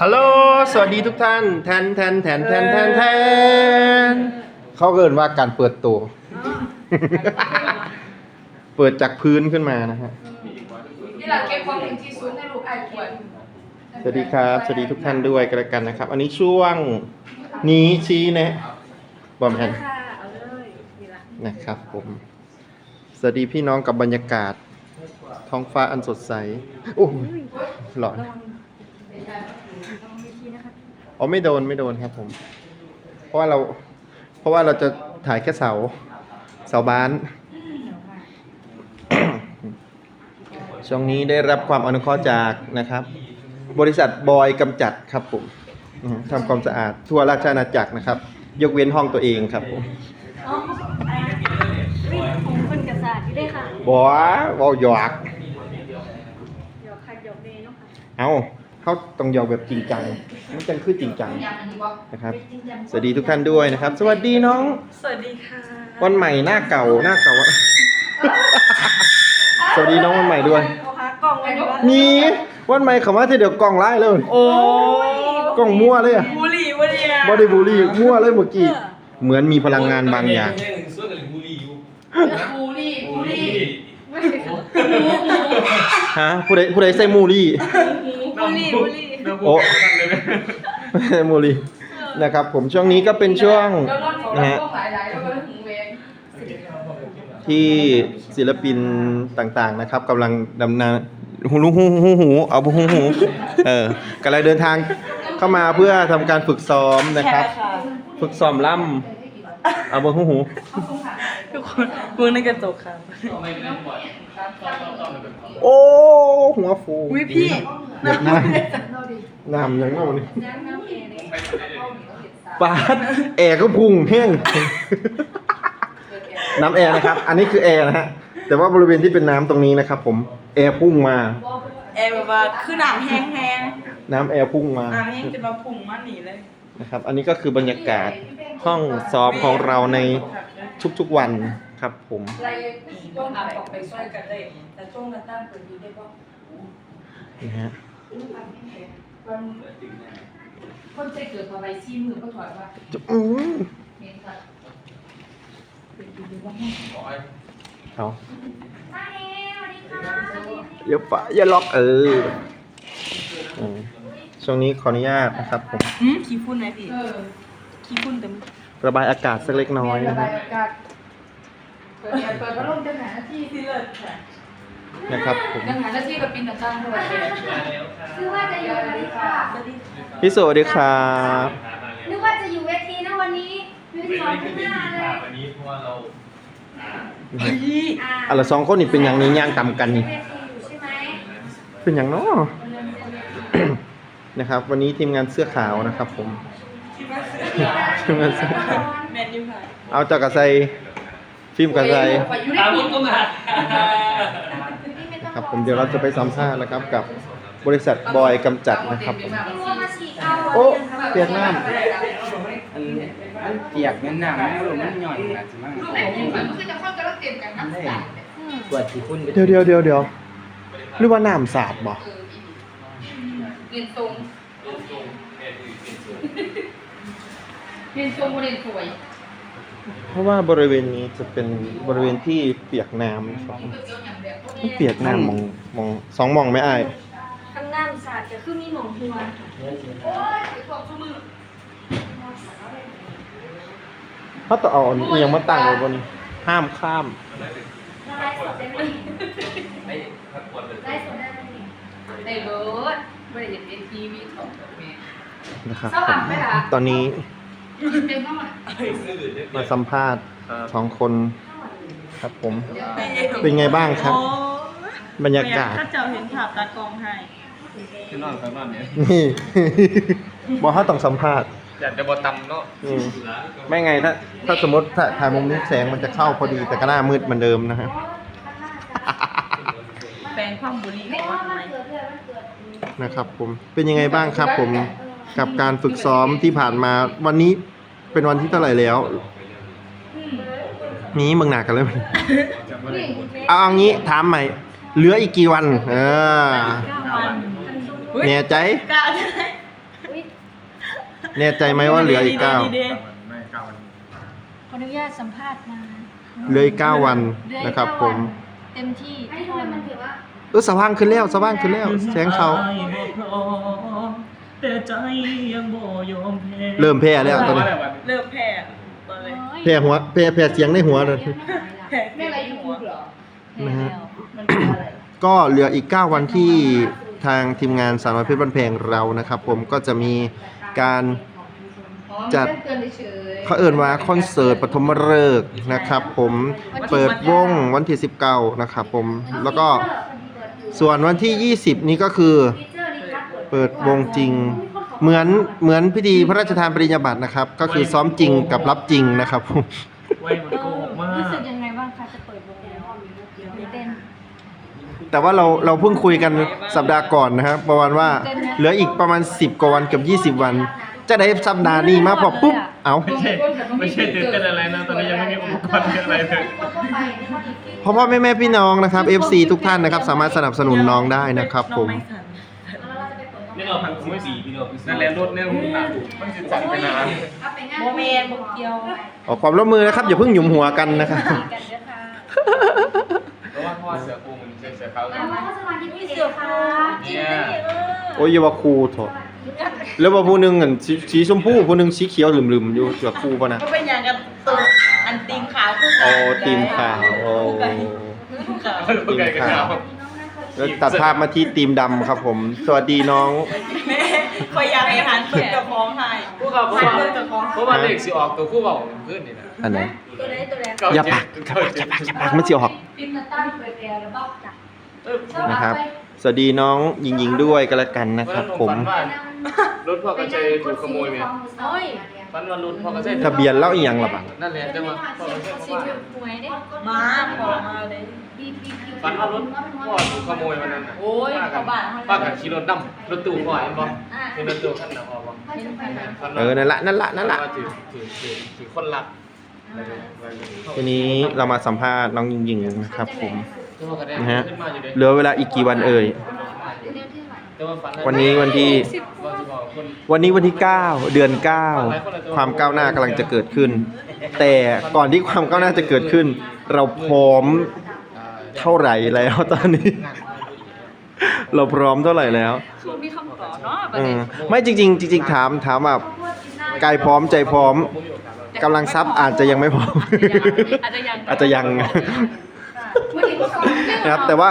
ฮัลโหล สวัสดีทุกท่าน แทนแทนแทนแทนแทนแทนเขาเกินว่าการเปิดตัว เปิดจากพื้นขึ้นมานะฮะ นี่แหละเก็บความถึงที่สูงให้ลูกไอ้ควรสวัสดีครับ สวัสดีทุกท่านด้วยกันแล้วกันนะครับ อันนี้ช่วงนี้ชี้แนะบอมแอนค่ะเอาเลยนี่ละนะครับผม สวัสดีพี่น้องกับบรรยากาศ ท้องฟ้าอันสดใส โอ้ยหลอน อ๋อไม่โดนไม่โดนครับผม เพราะว่าเรา เพราะว่าเราจะถ่ายแค่เสา เสาบ้าน ช่วงนี้ได้รับความอนุเคราะห์จากนะครับ บริษัทบอยกำจัดครับผมทำความสะอาดทั่วราชอาณาจักรนะครับ ยกเว้นห้องตัวเองครับผมอ๋อไอ้วิ่งของคนกระสาดที่ได้ค่ะบอบอหยอกเดี๋ยวค่ะเดี๋ยวเมย์เนาะค่ะเอา เขาต้องหยอกแบบจริงจังมันจังคือจริงจังยังอันนี้บอกนะครับจริงจังสวัสดีทุกท่านด้วยนะครับ สวัสดีน้องสวัสดีค่ะวันใหม่หน้าเก่าหน้าเก่าสวัสดีน้องวันใหม่ด้วยเอาหากล่องไว้ดีวะมีวันใหม่เขามาที่เดี๋ยวกล่องไล่เลยโอ้ยกล่องมั่วเลยอะบุหรี่บุหรี่อะบอดี้บูลี่มั่วเลยเมื่อกี้เหมือนมีพลังงานบางอย่างแค่หนึ่งส่วนกับบุรีอยู่บูรี่บูรี่ฮะผู้ใดผู้ใดใส่มู ลี่บุหรี่บุหรี่ โอ้มูลี่นะครับผมช่วงนี้ก็เป็นช่วง แล้วรถของนะเราฮะต้องหลายๆแล้วก็ถึงเวงที่ศิลปินต่างๆนะครับกำลังดำเนินหูหูหูหูหูเอาหูหูเออกำลังเดินทางเข้ามาเพื่อทำการฝึกซ้อมนะครับค่ะฝึกซ้อมล่ำเอาบนหูหู ทุกคนมือในกระจกค่ะ โอ้หัวฟูอุ้ยพี่เด็กน้ำน้ำยังน้ำนี่ปาดแอร์ก็พุ่งแห้งน้ำแอร์นะครับ อันนี้คือแอร์นะฮะ แต่ว่าบริเวณที่เป็นน้ำตรงนี้นะครับผม แอร์พุ่งมา แอร์แบบว่าคือนามแห้งแห้งน้ำแอร์พุ่งมานามแห้งจะมาพุ่งมาหนีเลย นะครับ อันนี้ก็คือบรรยากาศห้องซ้อมของเราในทุกๆวัน ครับผมอะไรต้องอาบออกไปช่วยกันได้แต่ช่วงนั้นตั้งเปิดดีได้ป่ะนะฮะมันคนใจเกิดมาไว้ซี่มือก็ถอยว่าจะอืมเมนค่ะเอาอย่าฝาอย่าล็อกเอออืมช่วงนี้ขออนุญาตนะครับผมอืมขี้ฝุ่นไหมพี่เออขี้ฝุ่นเต็มระบายอากาศสักเล็กน้อยระนะบ เปิดแอร์เปิดพัดลมจะหาหน้าที่ที่เลิศค่ะนะครับผมยังหาหน้าที่กับปินต่างๆเท่าไหร่นึกว่าจะอยู่วันนี้ค่ะพี่สวัสดีครับนึกว่าจะอยู่เวทีนะวันนี้อยู่ที่สองข้างหน้าเลยวันนี้เพราะว่าเราอ่าอะละสองคนนี่เป็นอย่างนี้ย่างต่ำกันนี่เวทีอยู่ใช่ไหมเป็นอย่างเนาะนะครับ วันนี้ทีมงานเสื้อขาวนะครับ ผมทีมงานเสื้อขาวแมนยูค่ะเอาจากกระใส ฟิล์มกระใสตามผมก็มาครับผมเดี๋ยวเราจะไปสัมภาษณ์นะครับกับบริษัทบอยกำจัดนะครับผมพี่ว่ามาฉีกเอาโอ้เปลี่ยนน้อันมันเปียกมันหนาวมันลมมันหย่อนนะใช่ไหมลูกไหนกินมันคือจะเข้ากันแล้วเต็มกันน้ำใสปวดที่คุณำเดี๋ยวเดี๋ยวเดี๋ยวเดี๋ยวหรือว่าน้ำสาดบ่เรียนตรงเรียนตรงเรียนสวย เพราะว่าบริเวณนี้จะเป็นบริเวณที่เปียกน้ำนะครับผมมันเปียกน้ำมองมองสองมองไม่อายข้างน้ำสาดจะขึ้นมีหมองหัวค่ะถ้าต่อเอาอันเอียงมาตั้งไว้บนนี้ห้ามข้ามไลฟ์สดได้ไหมไม่พักผ่อนเลยไลฟ์สดได้ไหมในเบิร์ดไม่ได้เห็นเป็นทีวีของแม่นะครับสว่างไหมล่ะตอนนี้เป็นเข้า มาสัมภาษณ์สองคนครับผม เป็นไงบ้างครับ บรรยากาศ ถ้าเจ้าเห็นภาพตากองให้คือนอนไปบ้านเนี่ยนี่ บอกเขาต้องสัมภาษณ์อยากจะบอตำเนาะไม่ไงถ้าถ้าสมมติถ้าถ่ายมุมนี้แสงมันจะเข้าพอดีแต่ก็หน้ามืดเหมือนเดิมนะฮะแฟนความบุหรี่ไม่ของว่าว่ามันทำไมเกิดเรื่องมันเกิดนะครับผม เป็นยังไงบ้างครับผม กับการฝึกซ้อมที่ผ่านมาวันนี้เป็นวันที่เท่าไหร่แล้ว นี้มึงหนักกันเลยมั้ยเอาเอางี้ถามใหม่เหลืออีกกี่วัน เออเก้าวันอแน่ใจกล้าใช่ไหมแน่ใจไหมว่าเหลืออีกเก้าดีขออนุญาตสัมภาษณ์มาเหลืออีกเก้าวันนะครับผมเต็มที่อันนี้ทำไมมันถือว่าเออสว่างขึ้นแล้วสว่างขึ้นแล้วแสงเขา แต่ใจยังบ่ยอมแพ้เริ่มแพ้แล้วตอนนี้ๆเริ่มแพ้ตอนเลยแพ้หัวแพ้แพ้เสียงในหัวเลย แพ้ไม่อะไรยูทูบเหรอนะฮะ มันเป็นอะไรก็เหลืออีก 9 วันที่ทางทีมงานสาวน้อยเพชรบ้านแพงเรานะครับ ผมก็จะมีการจัดเตือนเฉยเขาเอ่นว่าคอนเสิร์ตปฐมฤกษ์นะครับ ผมเปิดวงวันที่19นะครับผมแล้วก็ส่วนวันที่ 20 นี้ก็คือฟี เจอร์นี้ครับเปิดวงจริง เหมือนเหมือนพิธีพระราชทานปริญญาบัตรนะครับ ก็คือซ้อมจริงกับรับจริงนะครับผมไว้มันโกหกมารู้สึกกยังไงบ้างคะจะเปิดวงแล้วตื่นเต้นแต่ว่าเราเราเพิ่งคุยกันสัปดาห์ก่อนนะครับประมาณว่าเหลืออีกประมาณ 10 กว่าวันเกับ20 วัน จะได้สัปดาห์นี้มาพอปุ๊บเอาไม่ใช่ไม่ใช่ตื่นเต้นอะไรนะตอนนี้ยังไม่มีอุปกรณ์อะไรเลยเพราะพ่อแม่แม่พี่น้องนะครับ FC ทุกท่านนะครับ สามารถสนับสนุนน้องได้นะครับผม นี่เราพันคุ้มสีพี่น้องนั่นแหละรถเนี่ยหุ่นหนักมันจะจัดไปนานโมเมนต์โมเกียวขอความร่วมมือนะครับอย่าเพิ่งหยุมหัวกันนะครับกันเด้อค่ะเพราะว่าเพราะว่าเสือปูมันเสือเสือเขาแล้วก็สมาธิพิเศษค่ะเนี่ยโอ้ยอย่าว่าครูเถอะแล้วว่าผู้หนึงอันสีสีชมพูผู้หนึงสีเขียวลืมๆอยู่เสือครูป่ะนะก็เป็นอย่างกันตัวอันตีมขาวคู่กัโอ้ทีมข่าวโอ้คู่ขาวลูกไก่กันครับแล้วตัดภาพมาที่ทีมดำครับผม สวัสดีน้องแม่ คอยอยากให้หันเปิดกับของไทยพวกเขาเพราะว่าเพราะว่าเด็กสิออกตัวคู่บอกขึ้นนี่นะอันไหน ตัวไหนตัวไหนอย่าปากอย่าปากอย่าปากอย่าปากมันจะออกปิมนาตั้งเปิดแอร์แล้วบ้าจัดนะครับ สวัสดีน้องหญิงๆด้วยกันละกันนะครับ ผมรถพ่อกระเจยถูกขโมยไปโอ้ยฟันวันรุ่นพ่อกระเจยทะเบียนเล่าอีหยังล่ะบัง นั่นแหละจังหวะพ่อกระเจยสีถูกหวยเด้ มาขอมาเลย ฟันวันรุ่นพ่อถูกขโมยวันนั้นน่ะโอ้ยเข้าบ้านป้ากันขี่รถดำรถตู้พ่อเห็นป่ะเป็นรถตู้ขั้นหนาพ่อป่ะเออนั่นละนั่นละนั่นละถือถือถือถือคนรักทีนี้เรามาสัมภาษณ์น้องหญิงๆนะครับผมนะฮะขึ้นมาอยู่เหลือเวลาอีกกี่วันเอ่ยวันนี้วันที่ วันนี้วันที่ 9 เดือน 9 ความก้าวหน้ากำลังจะเกิดขึ้น แต่ก่อนที่ความก้าวหน้าจะเกิดขึ้น เราพร้อม เท่าไหร่แล้วตอนนี้ เราพร้อมเท่าไหร่แล้วคือมีคำตอบเนาะประอืเด็มนไม่จริง ๆ จริง ๆ ถามถามแบบกายพร้อมใจพร้อมกำลังทรัพย์อาจจะยังไม่พร้อม อาจจะยังอาจจะยังนะครับแต่ว่า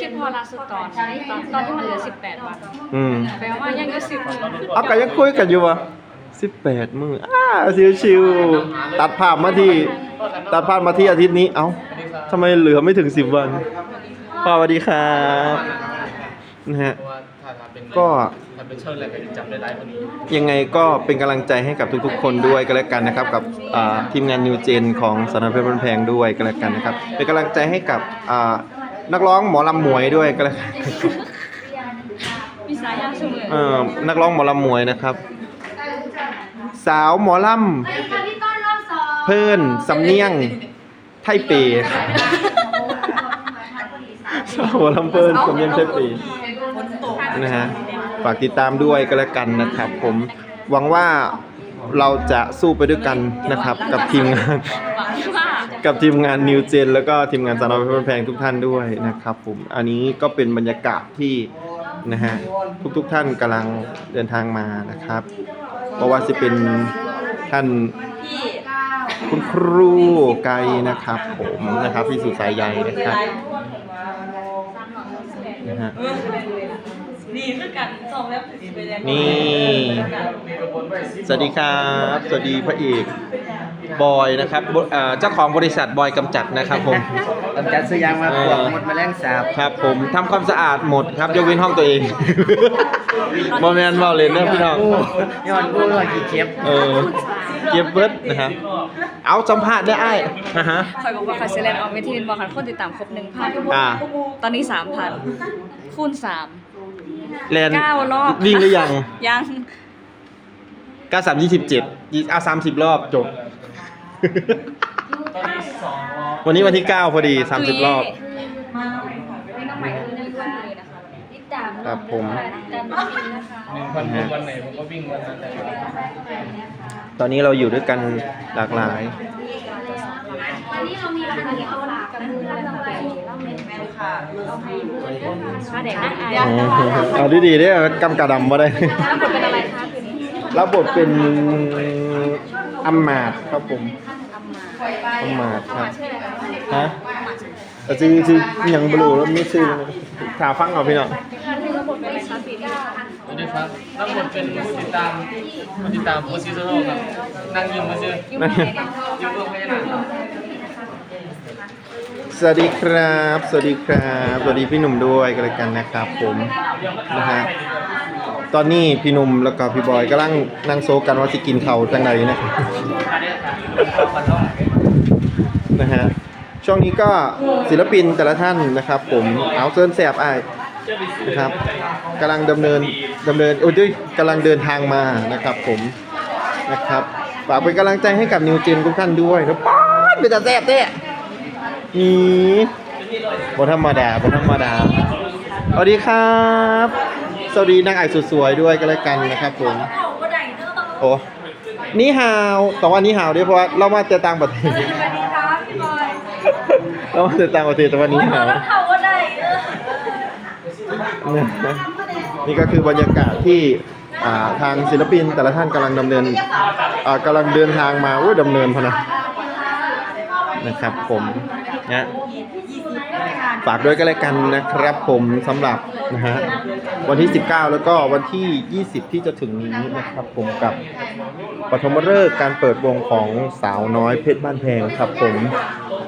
คิดพอลาสุดตอนตอนตอนที่มันเหลือ 18 วันอืมแปลว่ายังก็10วันเอาก็ยังคุยกันอยู่วะสิบแปดมืออ้าชิวๆตัดภาพมาที่ตัดภาพมาที่อาทิตย์นี้เอ้า ทำไมเหลือไม่ถึงสิบวันป้าสวัสดีครับนะฮะ ก็ ถ้าเป็นเชิญอะไรก็จะจับได้หลายคนนี้ยังไงก็เป็นกำลังใจให้กับทุกๆ คนด้วยก็แล้วกันนะครับ กับอ่าทีมงานนิวเจนของสนามเพชรบ้านแพงด้วยก็แล้วกันนะครับ เป็นกำลังใจให้กับอ่านักร้องหมอลำหมวยด้วยก็แล้วกันมีสายยาเสมอเอ่อนักร้องหมอลำหมวยนะครับ สาวหมอลสวัสดีค่ะพี่ต้นรอบสองำเพิ่นสำเนียง ไทเปสาวหมอลำเพิ่นสำเนียงไทเปฝนะฮะฝากติดตามด้วยก็แล้วกันนะครับ ผมหวังว่าเราจะสู้ไปด้วยกันนะครับ กับทีมงานกับทีมงานนิวเจนแล้วก็ทีมงานสารพัดแพงทุกท่านด้วยนะครับผมอันนี้ก็เป็นบรรยากาศที่นะฮะทุกๆท่านกำลังเดินทางมานะครับ เพราะว่าจะเป็นท่าน คุณครูไกรนะครับ ผมนะครับพี่สุสายใยนะครับนะฮะเออนี่คือกันสองแล้วสิไปแล้วนี่ สวัสดีครับ สวัสดีพระเอก บอยนะครับบอ่าเจ้าของบริษัทบอยกำจัดนะครับผมกำจัดซื้อยางมาปลวกหมดแมลงสาบครับ ผมทำความสะอาดหมดครับยกเว้นห้องตัวเองบอแมนบอเลนเนอร์พี่น้องย้อนกู้ว่ากี่เจ็บเออ เก็บเบิร์ดนะครับเอาสัมภาษณ์ได้ไอ้นะฮะ คอยบอกว่าคอยเซเลนออกเวทีเป็นบอกคันคนติดตามครบ1,000อ่า ตอนนี้3,000คูณ3แลนเก้ารอบวิ่งหรือยังยังก้าสามยี่สิบเจ็ดเอาสามสิบรอบจบ วันนี้วันที่เก้าพอดีสามสิบรอบไม่ต้องใหม่เลยนะ คะติดตามครับผมการบินนะคะหนึ่งพันคนวันไหนผมก็วิ่งวันนั้นแต่ตอนนี้เราอยู่ด้วยกันหลากหลาย วันนี้เรามีรางวัลเอาหลากกับมือรับรางวัลเราเม็ดแม่ค่ะเราให้มือมาเด็กนั่งอายเอาดีๆเด้อกำกระดำมาได้แล้วบทเป็นอะไรคะคืนนี้รับบทเป็นอัมมาดครับผมอัมมาดครับชื่ออะไรคะฮะแต่ชื่อชื่อยังบลูแล้วไม่ชื่อถาฟังเอาพี่น้อง ครับรับบทเป็นผู้ติดตามผู้ติดตามโพสิโซโร่ครับนั่งยิ้มมาซื้อยิ้มเพื่อพญานาคครับสวัสดีครับ สวัสดีครับ สวัสดีพี่หนุ่มด้วยกันเลยกันนะครับผมนะฮะตอนนี้พี่หนุ่มแล้วก็พี่บอยกำลังนั่งโซกันว่าจะกินเขาจังไหนนะครับนะฮะช่วงนี้ก็ศิลปินแต่ละท่านนะครับ ผมเอาเซินแสบอาย นะครับกำลังดำเนินดำเนินโอ้ยกำลังเดินทางมานะครับผมนะครับฝากเป็นกำลังใจให้กับนิวเจนทุกท่านด้วยนะป๊าดเป็นตาแสบเต้นี่บธรรมดาบธรรมดาสวัสดีครับสวัสดีนางไอ่สวยๆด้วยกันแล้วกันนะครับผมโอ้นี่ฮาวแต่ว่านี่ฮาวด้วยเพราะว่าเรามาแต่ต่างประเทศสวัสดีครับพี่บอยเรามาแต่ต่างประเทศแต่วันนี้หนาว เขาก็ได้เออ นะนี่ก็คือบรรยากาศที่ทางศิลปินแต่ละท่านกำลังดำเนินกำลังเดินทางมาโอ้ยดำเนินพอนะนะครับผมนะฝากด้วยก็แล้วกันนะครับผมสำหรับนะฮะวันที่ 19 แล้วก็วันที่ 20 ที่จะถึงนี้นะครับผมกับปฐมฤกษ์การเปิดวงของสาวน้อยเพชรบ้านแพงครับผม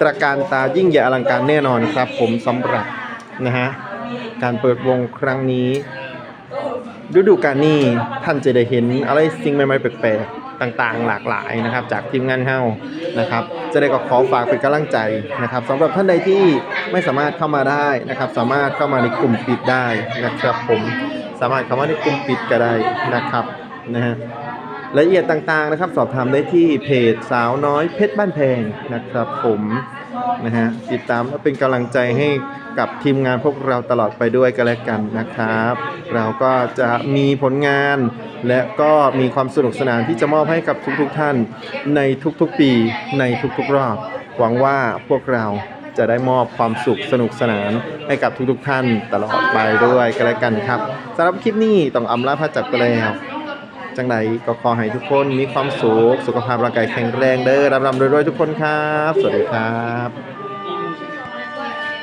ตระการตายิ่งใหญ่อลังการแน่นอนครับผมสำหรับนะฮะ การเปิดวงครั้งนี้ ฤดูกาลนี้ท่านจะได้เห็นอะไรสิ่งใหม่ๆแปลกๆต่างๆ หลากหลายนะครับ จากทีมงานเฮานะครับ จะได้ก็ขอฝากเป็นกำลังใจนะครับสำหรับท่านใดที่ไม่สามารถเข้ามาได้นะครับ สามารถเข้ามาในกลุ่มปิดได้นะครับผมสามารถเข้ามาในกลุ่มปิดก็ได้นะครับนะฮะรายละเอียดต่างๆนะครับ สอบถามได้ที่เพจสาวน้อยเพชรบ้านแพงนะครับ ผมนะฮะติดตามและเป็นกำลังใจให้ กับทีมงานพวกเราตลอดไปด้วยกันแล้วกันนะครับ เราก็จะมีผลงาน และก็มีความสนุกสนานที่จะมอบให้กับทุกๆท่าน ในทุกๆปีในทุกๆรอบ หวังว่าพวกเราจะได้มอบความสุขสนุกสนานให้กับทุกๆท่านตลอดไปด้วยกันแล้วกันครับสำหรับคลิปนี้ต้องอำลาพระจักรไปแล้วจังใดก็ขอให้ทุกคนมีความสุข สุขภาพร่างกายแข็งแรงเด้อรับรำรวยๆทุกคนครับ สวัสดีครับ